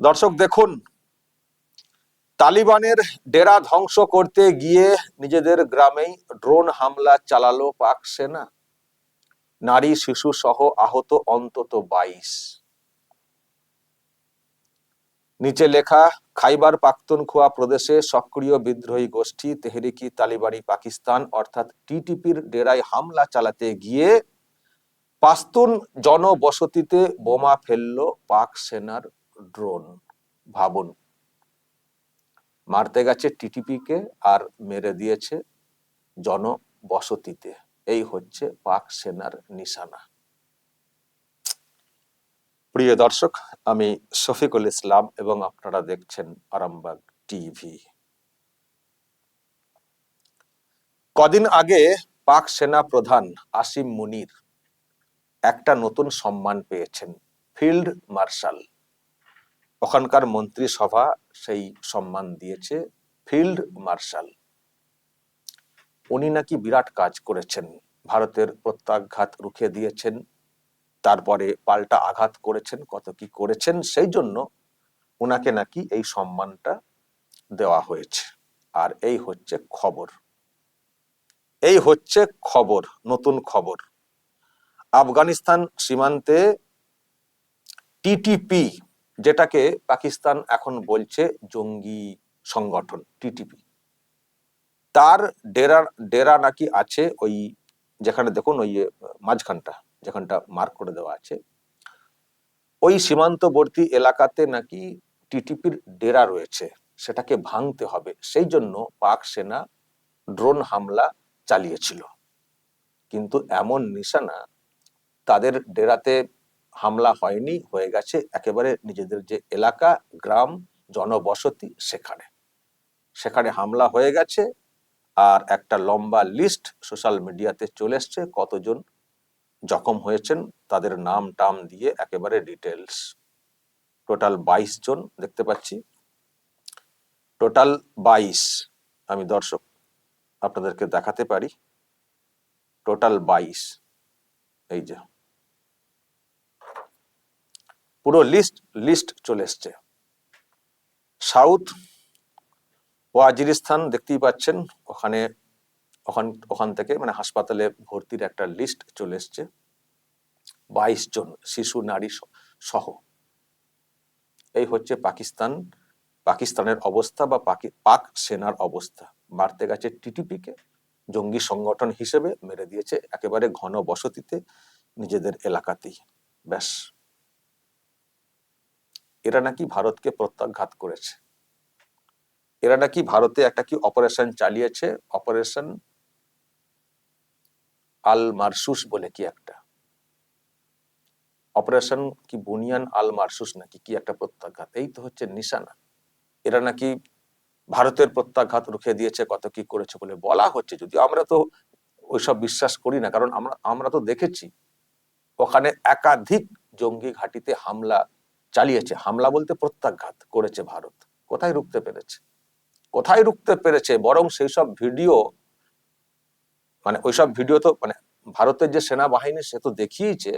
দর্শক, দেখুন, তালিবানের ডেরা ধ্বংস করতে গিয়ে নিজেদের গ্রামেই ড্রোন হামলা চালালো পাক সেনা। নারী, শিশু সহ আহত অন্তত বাইশ। নিচে লেখা, খাইবার পাখতুনখোয়া প্রদেশে সক্রিয় বিদ্রোহী গোষ্ঠী তেহরিকি তালিবানি পাকিস্তান, অর্থাৎ টিটিপির ডেরায় হামলা চালাতে গিয়ে পাস্তুন জনবসতিতে বোমা ফেলল পাক সেনার ড্রোন, ভাবুন। মারতে গেছে টিটিপি কে আর মেরে দিয়েছে জনবসতিতে। এই হচ্ছে পাক সেনার নিশানা। প্রিয় দর্শক, আমি শফিকুল ইসলাম এবং আপনারা দেখছেন আরামবাগ টিভি। কদিন আগে পাক সেনা প্রধান আসিম মুনির একটা নতুন সম্মান পেয়েছেন, ফিল্ড মার্শাল। ওখানকার মন্ত্রিসভা সেই সম্মান দিয়েছে, ফিল্ড মার্শাল। উনি নাকি বিরাট কাজ করেছেন, ভারতের প্রত্যাঘাত রুখে দিয়েছেন, তারপরে পাল্টা আঘাত করেছেন, কত কি করেছেন, সেই জন্য ওনাকে নাকি এই সম্মানটা দেওয়া হয়েছে। আর এই হচ্ছে খবর। এই হচ্ছে খবর, নতুন খবর। আফগানিস্তান সীমান্তে টিটিপি যেটাকে পাকিস্তান এখন বলছে জঙ্গি সংগঠন, টিটিপি। তার ডেরা ডেরা নাকি আছে ওই যেখানে দেখুন ওই মাঝখানটা, যেখানটা মার্ক করে দেওয়া আছে। ওই সীমান্তবর্তী এলাকাতে নাকি টিটিপির ডেরা রয়েছে, সেটাকে ভাঙতে হবে। সেই জন্য পাক সেনা ড্রোন হামলা চালিয়েছিল। কিন্তু এমন নিশানা তাদের ডেরাতে হামলা হয়নি, হয়ে গেছে একেবারে নিজেদের যে এলাকা, গ্রাম, জনবসতি সেখানে। সেখানে হামলা হয়ে গেছে আর একটা লম্বা লিস্ট সোশ্যাল মিডিয়াতে চলে এসছে, কতজন জখম হয়েছেন, তাদের নাম টাম দিয়ে একেবারে ডিটেলস টোটাল বাইশ জন দেখতে পাচ্ছি। টোটাল বাইশ, আমি দর্শক আপনাদেরকে দেখাতে পারি। টোটাল বাইশ, এই যে। পুরো লিস্ট লিস্ট চলে এসছে। সাউথ ওয়াজিরিস্তান দেখতেই পাচ্ছেন, ওখানে, ওখান ওখান থেকে মানে হাসপাতালে ভর্তির একটা লিস্ট চলে এসছে। বাইশ জন শিশু, নারী সহ। এই হচ্ছে পাকিস্তান, পাকিস্তানের অবস্থা বা পাকি- পাক সেনার অবস্থা। মারতে গেছে টিটিপিকে, জঙ্গি সংগঠন হিসেবে মেরে দিয়েছে একেবারে ঘন বসতিতে নিজেদের এলাকাতেই। ব্যাস। এরা নাকি ভারতকে প্রত্যাঘাত করেছে। এরা নাকি ভারতে একটা কি অপারেশন চালিয়েছে? অপারেশন আল মারসুস বলে কি একটা? অপারেশন কি বুনিয়ান আল মারসুস নাকি কি একটা প্রত্যাঘাত? এই তো হচ্ছে নিশানা। এরা নাকি ভারতের প্রত্যাঘাত রুখে দিয়েছে, কত কি করেছে বলে বলা হচ্ছে। যদি আমরা তো ওইসব বিশ্বাস করি না, কারণ আমরা আমরা তো দেখেছি। ওখানে একাধিক জঙ্গি ঘাঁটিতে হামলা চালিয়েছে, হামলা বলতে প্রত্যাঘাত করেছে ভারত। কোথায় রুখতে পেরেছে? কোথায় রুখতে পেরেছে? বরং সেই সব ভিডিও মানে ওইসব ভিডিও তো মানে ভারতের যে সেনাবাহিনী সে তো দেখিয়েছে,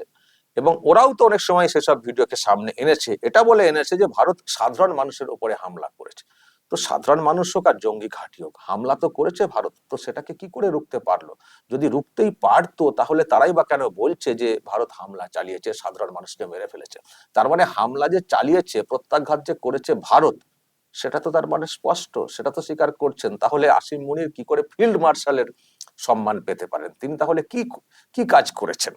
এবং ওরাও তো অনেক সময় সেসব ভিডিওকে সামনে এনেছে। এটা বলে এনেছে যে ভারত সাধারণ মানুষের উপরে হামলা করেছে। তো সাধারণ মানুষ হোক আর জঙ্গি ঘাঁটি হোক, হামলা তো করেছে ভারত, তো সেটাকে কি করে রুখতে পারল? যদি রুখতেই পারতো, তাহলে তারাই বা কেন বলছে যে ভারত হামলা চালিয়েছে, সাধারণ মানুষকে মেরে ফেলেছে? তার মানে হামলা যে চালিয়েছে, প্রত্যাঘাত যে করেছে ভারত, সেটা তো তার মানে স্পষ্ট, সেটা তো স্বীকার করছেন। তাহলে আসিম মুনির কি করে ফিল্ড মার্শালের সম্মান পেতে পারেন? তিনি তাহলে কি কি কাজ করেছেন?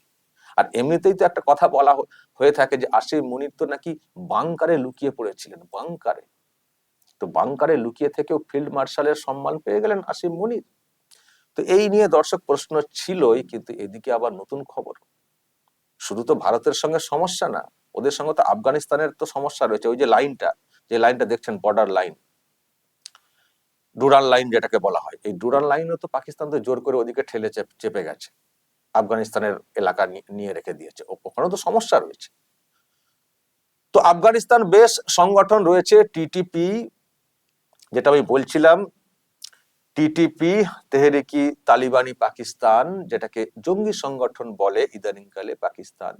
আর এমনিতেই তো একটা কথা বলা হয়ে থাকে যে আসিম মুনির তো নাকি বাংকারে লুকিয়ে পড়েছিলেন, বাংকারে। তো বাংকারে লুকিয়ে থেকেও ফিল্ড মার্শালের সম্মান পেয়ে গেলেন আসিম মুনির। তো এই নিয়ে দর্শক প্রশ্ন ছিলই, কিন্তু এদিকে আবার নতুন খবর। শুধু তো ভারতের সঙ্গে সমস্যা না, ওদের সঙ্গে তো আফগানিস্তানের তো সমস্যা রয়েছে, ওই যে লাইনটা যে লাইনটা দেখছেন বর্ডার লাইন ডুরাল লাইন যেটাকে বলা হয়। এই ডুরাল লাইনও তো পাকিস্তান তো জোর করে ওদিকে ঠেলে চেপ- গেছে। আফগানিস্তানের এলাকা নিয়ে রেখে দিয়েছে। ওখানেও তো সমস্যা রয়েছে। তো আফগানিস্তান বেশ সংগঠন রয়েছে টিটিপি যেটা আমি বলছিলাম টিটিপি তেহরিকি, তালিবানি পাকিস্তান, যেটাকে জঙ্গি সংগঠন বলে ইদানিংকালে পাকিস্তান,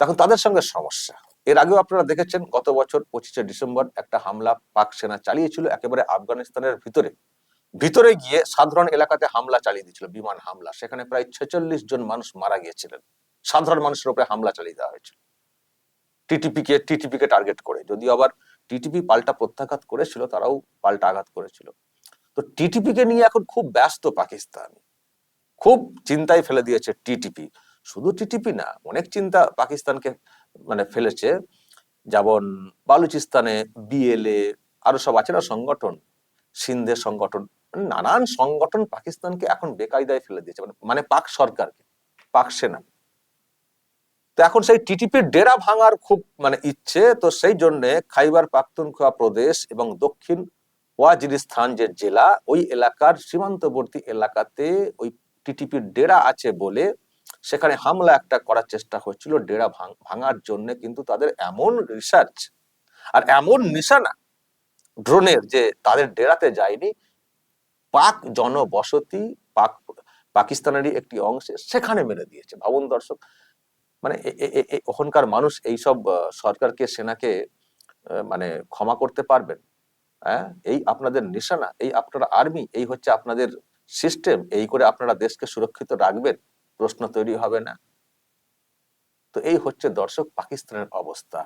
তখন তাদের সঙ্গে সমস্যা। এর আগেও আপনারা দেখেছেন, গত বছর পঁচিশে ডিসেম্বর একটা হামলা পাক সেনা চালিয়েছিল, একেবারে আফগানিস্তানের ভিতরে। ভিতরে গিয়ে সাধারণ এলাকাতে হামলা চালিয়ে দিয়েছিল, বিমান হামলা। সেখানে প্রায় ছেচল্লিশ জন মানুষ মারা গিয়েছিলেন। সাধারণ মানুষের উপরে হামলা চালিয়ে দেওয়া হয়েছিল। টিটিপি কে টিটিপি কে টার্গেট করে। যদিও আবার টিটিপি পাল্টা প্রত্যাঘাত করেছিল, তারাও পাল্টা আঘাত করেছিল। তো টিটিপি কে নিয়ে এখন খুব ব্যস্ত পাকিস্তান। খুব চিন্তায় ফেলে দিয়েছে টিটিপি। শুধু টিটিপি না, অনেক চিন্তা পাকিস্তানকে মানে ফেলেছে। যেমন বালুচিস্তানে বিএলএ, আরও সব আছে না, সংগঠন, সিন্ধের সংগঠন। নানান সংগঠন পাকিস্তানকে এখন বেকায়দায় ফেলে দিয়েছে। মানে পাক সরকারকে, পাক সেনা। তো এখন সেই টিটিপির ডেরা ভাঙার খুব মানে ইচ্ছে, তো সেই জন্য খাইবার পাখতুনখোয়া প্রদেশ এবং দক্ষিণ ওয়াজিরিস্তান যে জেলা, ওই এলাকার সীমান্তবর্তী এলাকাতে ওই টিটিপির ডেরা আছে বলে সেখানে হামলা একটা করার চেষ্টা হচ্ছিল ডেরা ভাঙার জন্য। কিন্তু তাদের এমন রিসার্চ আর এমন নিশানা ড্রোনের যে তাদের ডেরাতে যায়নি, পাক জনবসতি, পাক, পাকিস্তানেরই একটি অংশে সেখানে মেরে দিয়েছে। ভাবুন দর্শক মানে ওখানকার মানুষ এইসব সরকারকে, সেনাকে মানে ক্ষমা করতে পারবেন। হ্যাঁ? এই আপনাদের নিশানা, এই আপনার আর্মি, এই হচ্ছে আপনাদের সিস্টেম, এই করে আপনারা দেশকে সুরক্ষিত রাখবেন, প্রশ্ন তৈরি হবে না। তো এই হচ্ছে দর্শক পাকিস্তানের অবস্থা।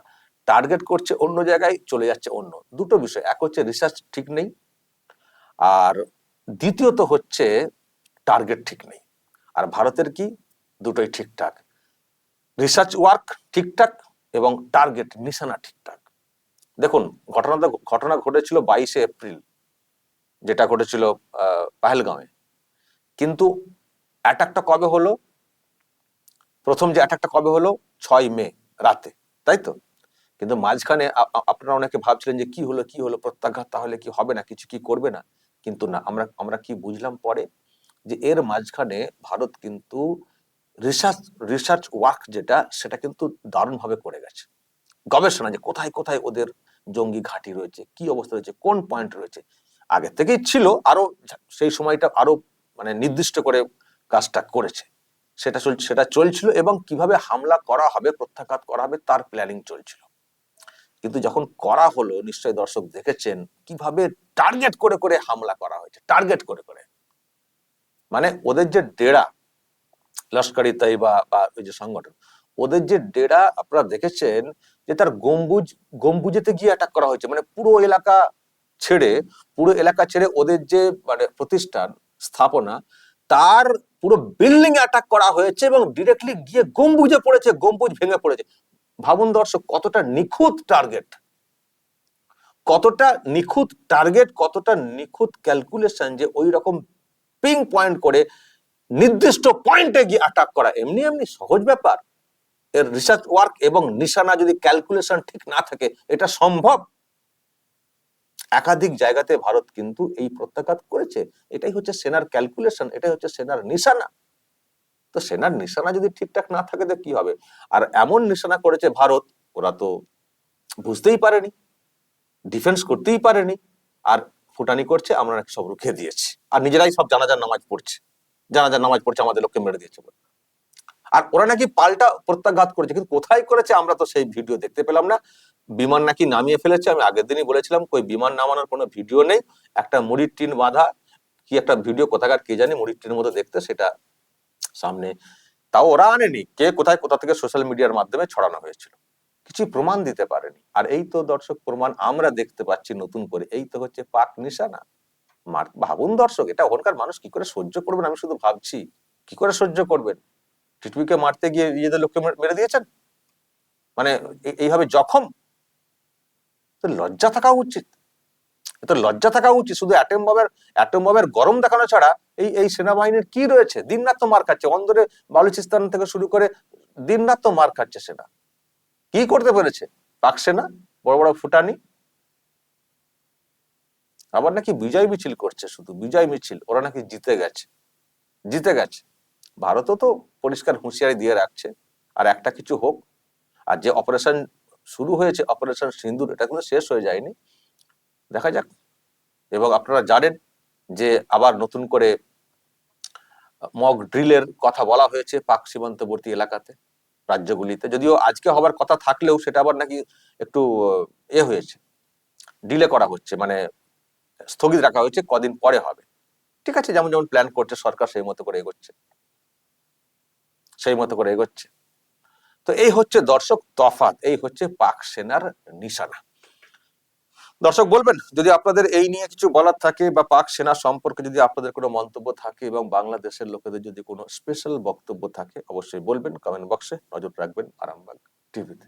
টার্গেট করছে অন্য জায়গায়, চলে যাচ্ছে অন্য। দুটো বিষয়, এক হচ্ছে রিসার্চ ঠিক নেই, আর দ্বিতীয়ত হচ্ছে টার্গেট ঠিক নেই। আর ভারতের কি? দুটোই ঠিকঠাক। রিসার্চ ওয়ার্ক ঠিকঠাক এবং টার্গেট নিশানা ঠিকঠাক। দেখুন, ঘটনা ঘটনা ঘটেছিল বাইশে এপ্রিল, যেটা ঘটেছিল পাহেলগাঁওয়ে। কিন্তু অ্যাটাকটা কবে হলো? প্রথম যে অ্যাটাকটা কবে হলো? ছয় মে রাতে, তাই তো? কিন্তু মাঝখানে আপনারা অনেকে ভাবছিলেন যে কি হলো কি হলো, প্রত্যাঘাত, তাহলে কি হবে না, কিছু কি করবে না? কিন্তু না, আমরা আমরা কি বুঝলাম পরে যে এর মাঝখানে ভারত কিন্তু রিসার্চ রিসার্চ ওয়ার্ক যেটা, সেটা কিন্তু দারুণভাবে করে গেছে। গবেষণা যে কোথায় কোথায় ওদের জঙ্গি ঘাঁটি রয়েছে, কি অবস্থা রয়েছে, কোন পয়েন্ট রয়েছে, আগে থেকেই ছিল, আরও সেই সময়টা আরও মানে নির্দিষ্ট করে কাজটা করেছে। সেটা সেটা চলছিল এবং কীভাবে হামলা করা হবে, প্রত্যাঘাত করা হবে, তার প্ল্যানিং চলছিল। কিন্তু যখন করা হলো নিশ্চয় দর্শক দেখেছেন, কীভাবে টার্গেট করে করে হামলা করা হয়েছে টার্গেট করে করে। মানে ওদের যে ডেরা লস্করি তাইবা বা ওই যে সংগঠন, ওদের যে ডেরা আপনারা দেখেছেন যে তার গম্বুজ, গম্বুজেতে গিয়ে অ্যাটাক করা হয়েছে। মানে পুরো এলাকা ছেড়ে, পুরো এলাকা ছেড়ে ওদের যে মানে প্রতিষ্ঠান, স্থাপনা, তার পুরো বিল্ডিং অ্যাটাক করা হয়েছে এবং ডিরেক্টলি গিয়ে গম্বুজে পড়েছে, গম্বুজ ভেঙে পড়েছে। ভাবুন দর্শক, কতটা নিখুঁত টার্গেট কতটা নিখুঁত টার্গেট কতটা নিখুঁত ক্যালকুলেশন যে ওই রকম পিং পয়েন্ট করে নির্দিষ্ট পয়েন্টে গিয়ে অ্যাটাক করা। এমনি এমনি সহজ ব্যাপার। এর রিসার্চ ওয়ার্ক এবং নিশানা যদি ক্যালকুলেশন ঠিক না থাকে, এটা সম্ভব? একাধিক জায়গাতে ভারত কিন্তু এই প্রত্যাঘাত করেছে। এটাই হচ্ছে সেনার ক্যালকুলেশন এটাই হচ্ছে সেনার নিশানা। তো সেনার নিশানা যদি ঠিকঠাক না থাকে তো কি হবে? আর এমন নিশানা করেছে ভারত, ওরা তো বুঝতেই পারেনি ডিফেন্স করতেই পারেনি, আর ফুটানি করছে, আমরা নাকি সব রুখে দিয়েছি। আর নিজেরাই সব জানাজার নামাজ পড়ছে। জানাজার নামাজ পড়ছে, আমাদের লোককে মেরে দিয়েছে বলে। আর ওরা নাকি পাল্টা প্রত্যাঘাত করেছে, কিন্তু কোথায় করেছে আমরা তো সেই ভিডিও দেখতে পেলাম না। বিমান নাকি নামিয়ে ফেলেছে, আমি আগের দিনই বলেছিলাম, কই বিমান নামানোর কোনো ভিডিও নেই, একটা মুড়ির টিন বাঁধা, কি একটা ভিডিও, কোথাকার কে জানি মুড়ির টিনের মতো দেখতে, সেটা সামনে। তাও ওরা আনেনি, কে কোথায়, কোথা থেকে সোশ্যাল মিডিয়ার মাধ্যমে ছড়ানো হয়েছিল। কিছু প্রমাণ দিতে পারেনি। আর এই তো দর্শক, প্রমাণ আমরা দেখতে পাচ্ছি নতুন করে, এই তো হচ্ছে পাক নিশানা। ভাবুন দর্শক, এটা ওখানকার মানুষ কি করে সহ্য করবেন? আমি শুধু ভাবছি, কি করে সহ্য করবেন? টিটুইকে মারতে গিয়ে নিজেদের লোককে মেরে- দিয়েছেন? মানে এইভাবে জখম? তো লজ্জা থাকা উচিত। তো লজ্জা থাকা উচিত। শুধু অ্যাটম বমের অ্যাটম বমের গরম দেখানো ছাড়া এই এই সেনাবাহিনীর কি রয়েছে? দিনরাত তো মার খাচ্ছে। অন্দরে বালুচিস্তান থেকে শুরু করে দিনরাত তো মার খাচ্ছে সেনা। কি করতে পেরেছে? পাক সেনা? বড় বড় ফুটানি? আবার নাকি বিজয় মিছিল করছে শুধু, বিজয় মিছিল, ওরা নাকি জিতে গেছে জিতে গেছে। ভারতও তো পরিষ্কার হুঁশিয়ারি দিয়ে রাখছে, আর একটা কিছু হোক। আর যে অপারেশন শুরু হয়েছে অপারেশন সিন্দুর, এটা কিন্তু শেষ হয়ে যায়নি। দেখা যাক। এবং আপনারা জানেন যে আবার নতুন করে মক ড্রিলের কথা বলা হয়েছে পাক সীমান্তবর্তী এলাকাতে, রাজ্যগুলিতে। যদিও আজকে হবার কথা থাকলেও সেটা আবার নাকি একটু, এ হয়েছে ডিলে করা হচ্ছে। মানে স্থগিত রাখা হয়েছে, কদিন পরে হবে। ঠিক আছে, যেমন যেমন প্ল্যান করছে, সরকার সেই মতো করে এগোচ্ছে। সেই মতো করে এগোচ্ছে। তো এই হচ্ছে দর্শক তফাৎ, এই হচ্ছে পাক সেনার নিশানা। দর্শক বলবেন, যদি আপনাদের এই নিয়ে কিছু বলার থাকে বা পাক সেনা সম্পর্কে যদি আপনাদের কোনো মন্তব্য থাকে এবং বাংলাদেশের লোকেদের যদি কোনো স্পেশাল বক্তব্য থাকে, অবশ্যই বলবেন কমেন্ট বক্সে নজর রাখবেন আরামবাগ টিভিতে